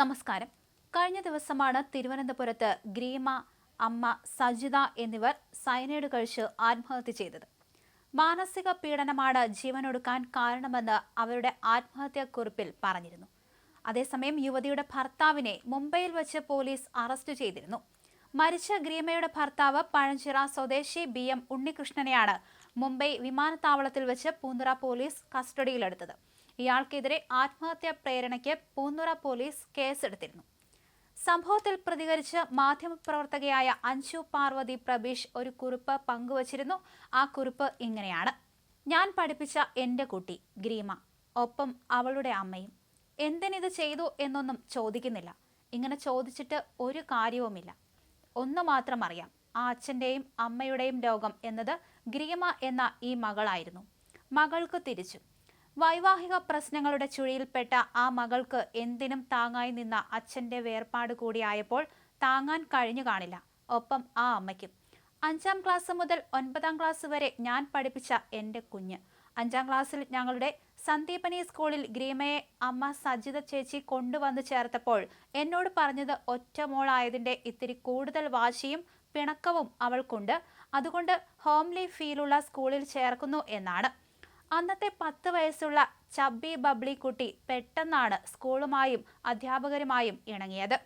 നമസ്കാരം. കഴിഞ്ഞ ദിവസമാണ് തിരുവനന്തപുരത്ത് ഗ്രീമ അമ്മ സജിത എന്നിവർ സയനൈഡ് കഴിച്ച് ആത്മഹത്യ ചെയ്തത്. മാനസിക പീഡനമാണ് ജീവനൊടുക്കാൻ കാരണമെന്ന് അവരുടെ ആത്മഹത്യാക്കുറിപ്പിൽ പറഞ്ഞിരുന്നു. അതേസമയം യുവതിയുടെ ഭർത്താവിനെ മുംബൈയിൽ വച്ച് പോലീസ് അറസ്റ്റ് ചെയ്തിരുന്നു. മരിച്ച ഗ്രീമയുടെ ഭർത്താവ് പഴഞ്ചിറ സ്വദേശി ബി എം ഉണ്ണികൃഷ്ണനെയാണ് മുംബൈ വിമാനത്താവളത്തിൽ വെച്ച് പൂന്തുറ പോലീസ് കസ്റ്റഡിയിലെടുത്തത്. ഇയാൾക്കെതിരെ ആത്മഹത്യാ പ്രേരണയ്ക്ക് പൂന്തുറ പോലീസ് കേസെടുത്തിരുന്നു. സംഭവത്തിൽ പ്രതികരിച്ച് മാധ്യമപ്രവർത്തകയായ അഞ്ചു പാർവതി പ്രബീഷ് ഒരു കുറിപ്പ് പങ്കുവച്ചിരുന്നു. ആ കുറിപ്പ് ഇങ്ങനെയാണ്. ഞാൻ പഠിപ്പിച്ച എന്റെ കുട്ടി ഗ്രീമ. ഒപ്പം അവളുടെ അമ്മയും. എന്തിനിത് ചെയ്തു എന്നൊന്നും ചോദിക്കുന്നില്ല. ഇങ്ങനെ ചോദിച്ചിട്ട് ഒരു കാര്യവുമില്ല. ഒന്ന് മാത്രം അറിയാം. ആ അച്ഛന്റെയും അമ്മയുടെയും രോഗം എന്നത് ഗ്രീമ എന്ന ഈ മകളായിരുന്നു. മകൾക്ക് തിരിച്ചു. വൈവാഹിക പ്രശ്നങ്ങളുടെ ചുഴിയിൽപ്പെട്ട ആ മകൾക്ക് എന്തിനും താങ്ങായി നിന്ന അച്ഛന്റെ വേർപാട് കൂടിയായപ്പോൾ താങ്ങാൻ കഴിഞ്ഞു കാണില്ല. ഒപ്പം ആ അമ്മയ്ക്കും. അഞ്ചാം ക്ലാസ് മുതൽ ഒൻപതാം ക്ലാസ് വരെ ഞാൻ പഠിപ്പിച്ച എന്റെ കുഞ്ഞ്. അഞ്ചാം ക്ലാസ്സിൽ ഞങ്ങളുടെ സന്ദീപനി സ്കൂളിൽ ഗ്രീമയെ അമ്മ സജിത ചേച്ചി കൊണ്ടുവന്ന് ചേർത്തപ്പോൾ എന്നോട് പറഞ്ഞത് ഒറ്റ മോളായതിന്റെ ഇത്തിരി കൂടുതൽ വാശിയും പിണക്കവും അവൾക്കുണ്ട്. അതുകൊണ്ട് ഹോംലി ഫീലുള്ള സ്കൂളിൽ ചേർക്കുന്നു എന്നാണ്. അന്നത്തെ പത്ത് വയസ്സുള്ള ചബ്ബി ബബ്ലി കുട്ടി പെട്ടെന്നാണ് സ്കൂളുമായും അധ്യാപകരുമായും ഇണങ്ങിയത്.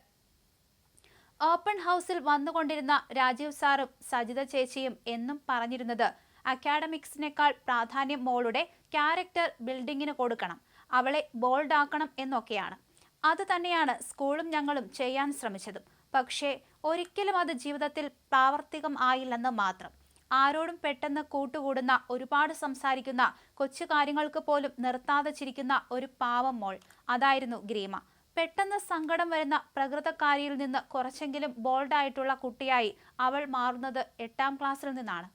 ഓപ്പൺ ഹൗസിൽ വന്നുകൊണ്ടിരുന്ന രാജീവ് സാറും സജിത ചേച്ചിയും എന്നും പറഞ്ഞിരുന്നത് അക്കാഡമിക്സിനേക്കാൾ പ്രാധാന്യം മോളുടെ ക്യാരക്ടർ ബിൽഡിങ്ങിന് കൊടുക്കണം അവളെ ബോൾഡ് ആക്കണം എന്നൊക്കെയാണ്. അത് തന്നെയാണ് സ്കൂളും ഞങ്ങളും ചെയ്യാൻ ശ്രമിച്ചതും. പക്ഷേ ഒരിക്കലും അത് ജീവിതത്തിൽ പ്രാവർത്തികം ആയില്ലെന്ന് മാത്രം. ആരോടും പെട്ടെന്ന് കൂട്ടുകൂടുന്ന ഒരുപാട് സംസാരിക്കുന്ന കൊച്ചു കാര്യങ്ങൾക്ക് പോലും നിർത്താതെ ചിരിക്കുന്ന ഒരു പാവം മോൾ. അതായിരുന്നു ഗ്രീമ. പെട്ടെന്ന് സങ്കടം വരുന്ന പ്രകൃതക്കാരിയിൽ നിന്ന് കുറച്ചെങ്കിലും ബോൾഡായിട്ടുള്ള കുട്ടിയായി അവൾ മാറുന്നത് എട്ടാം ക്ലാസ്സിൽ നിന്നാണ്.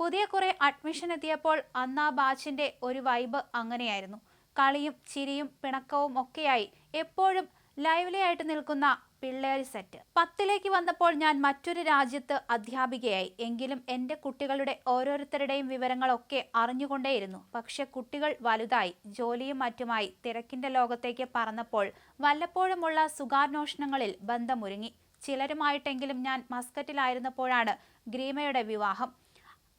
പുതിയ കുറെ അഡ്മിഷൻ എത്തിയപ്പോൾ അന്നാ ബാച്ചിന്റെ ഒരു വൈബ് അങ്ങനെയായിരുന്നു. കളിയും ചിരിയും പിണക്കവും ഒക്കെയായി. എപ്പോഴും ലൈവ്ലി ആയിട്ട് നിൽക്കുന്ന പിള്ളേരി സെറ്റ്. പത്തിലേക്ക് വന്നപ്പോൾ ഞാൻ മറ്റൊരു രാജ്യത്ത് അധ്യാപികയായി. എങ്കിലും എന്റെ കുട്ടികളുടെ ഓരോരുത്തരുടെയും വിവരങ്ങളൊക്കെ അറിഞ്ഞുകൊണ്ടേയിരുന്നു. പക്ഷെ കുട്ടികൾ വലുതായി ജോലിയും മറ്റുമായി തിരക്കിന്റെ ലോകത്തേക്ക് പറന്നപ്പോൾ വല്ലപ്പോഴുമുള്ള സുഖാന്വേഷണങ്ങളിൽ ബന്ധമൊരുങ്ങി. ചിലരുമായിട്ടെങ്കിലും ഞാൻ മസ്കറ്റിലായിരുന്നപ്പോഴാണ് ഗ്രീമയുടെ വിവാഹം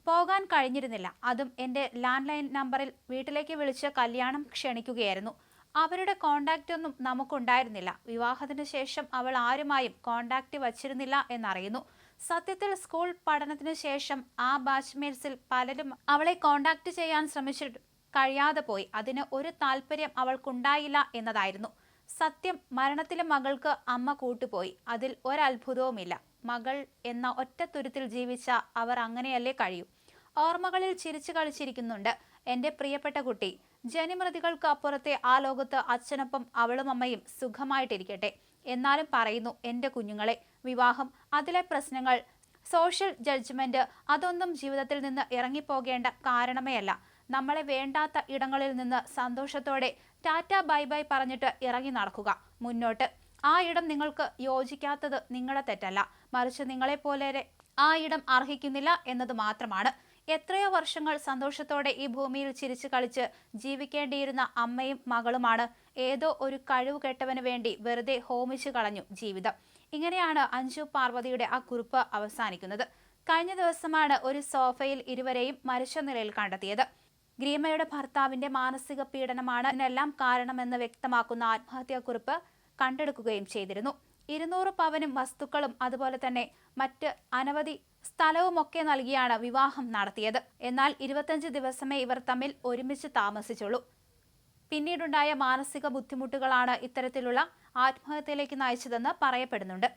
പോകാൻ കഴിഞ്ഞിരുന്നില്ല. അതും എന്റെ ലാൻഡ് ലൈൻ നമ്പറിൽ വീട്ടിലേക്ക് വിളിച്ച് കല്യാണം ക്ഷണിക്കുകയായിരുന്നു. അവരുടെ കോണ്ടാക്റ്റ് ഒന്നും നമുക്കുണ്ടായിരുന്നില്ല. വിവാഹത്തിന് ശേഷം അവൾ ആരുമായും കോണ്ടാക്റ്റ് വച്ചിരുന്നില്ല എന്നറിയുന്നു. സത്യത്തിൽ സ്കൂൾ പഠനത്തിന് ശേഷം ആ ബാച്ച്മേറ്റ്സിൽ പലരും അവളെ കോണ്ടാക്ട് ചെയ്യാൻ ശ്രമിച്ചിട്ട് കഴിയാതെ പോയി. അതിന് ഒരു താല്പര്യം അവൾക്കുണ്ടായില്ല എന്നതായിരുന്നു. സത്യം മരണത്തിലെ മകൾക്ക് അമ്മ കൂട്ടുപോയി. അതിൽ ഒരത്ഭുതവുമില്ല. മകൾ എന്ന ഒറ്റ തുരുത്തിൽ ജീവിച്ച അവർ അങ്ങനെയല്ലേ കഴിയൂ. ഓർമ്മകളിൽ ചിരിച്ചു കളിച്ചിരിക്കുന്നുണ്ട്. എന്റെ പ്രിയപ്പെട്ട കുട്ടി ജനിമൃതികൾക്ക് അപ്പുറത്തെ ആ ലോകത്ത് അച്ഛനൊപ്പം അവളും അമ്മയും സുഖമായിട്ടിരിക്കട്ടെ. എന്നാലും പറയുന്നു എന്റെ കുഞ്ഞുങ്ങളെ വിവാഹം അതിലെ പ്രശ്നങ്ങൾ സോഷ്യൽ ജഡ്ജ്മെന്റ് അതൊന്നും ജീവിതത്തിൽ നിന്ന് ഇറങ്ങിപ്പോകേണ്ട കാരണമേ അല്ല നമ്മളെ വേണ്ടാത്ത ഇടങ്ങളിൽ നിന്ന് സന്തോഷത്തോടെ ടാറ്റ ബൈ ബൈ പറഞ്ഞിട്ട് ഇറങ്ങി നടക്കുക. മുന്നോട്ട്. ആ ഇടം നിങ്ങൾക്ക് യോജിക്കാത്തത് നിങ്ങളുടെ തെറ്റല്ല. മറിച്ച് നിങ്ങളെ നിങ്ങളെപ്പോലെ ആ ഇടം അർഹിക്കുന്നില്ല എന്നത് മാത്രമാണ്. എത്രയോ വർഷങ്ങൾ സന്തോഷത്തോടെ ഈ ഭൂമിയിൽ ചിരിച്ചു കളിച്ച് ജീവിക്കേണ്ടിയിരുന്ന അമ്മയും മകളുമാണ്. ഏതോ ഒരു കഴിവ് കെട്ടവന് വേണ്ടി വെറുതെ ഹോമിച്ചു കളഞ്ഞു ജീവിതം. ഇങ്ങനെയാണ് അഞ്ജു പാർവതിയുടെ ആ കുറിപ്പ് അവസാനിക്കുന്നത്. കഴിഞ്ഞ ദിവസമാണ് ഒരു സോഫയിൽ ഇരുവരെയും മരിച്ച നിലയിൽ കണ്ടെത്തിയത്. ഗ്രീമയുടെ ഭർത്താവിന്റെ മാനസിക പീഡനമാണ് ഇതിനെല്ലാം കാരണമെന്ന് വ്യക്തമാക്കുന്ന ആത്മഹത്യാക്കുറിപ്പ് കണ്ടെടുക്കുകയും ചെയ്തിരുന്നു. ഇരുന്നൂറ് പവനും വസ്തുക്കളും അതുപോലെ തന്നെ മറ്റ് അനവധി സ്ഥലവുമൊക്കെ നൽകിയാണ് വിവാഹം നടത്തിയത്. എന്നാൽ ഇരുപത്തഞ്ച് ദിവസമേ ഇവർ തമ്മിൽ ഒരുമിച്ച് താമസിച്ചുള്ളൂ. പിന്നീടുണ്ടായ മാനസിക ബുദ്ധിമുട്ടുകളാണ് ഇത്തരത്തിലുള്ള ആത്മഹത്യയിലേക്ക് നയിച്ചതെന്ന് പറയപ്പെടുന്നുണ്ട്.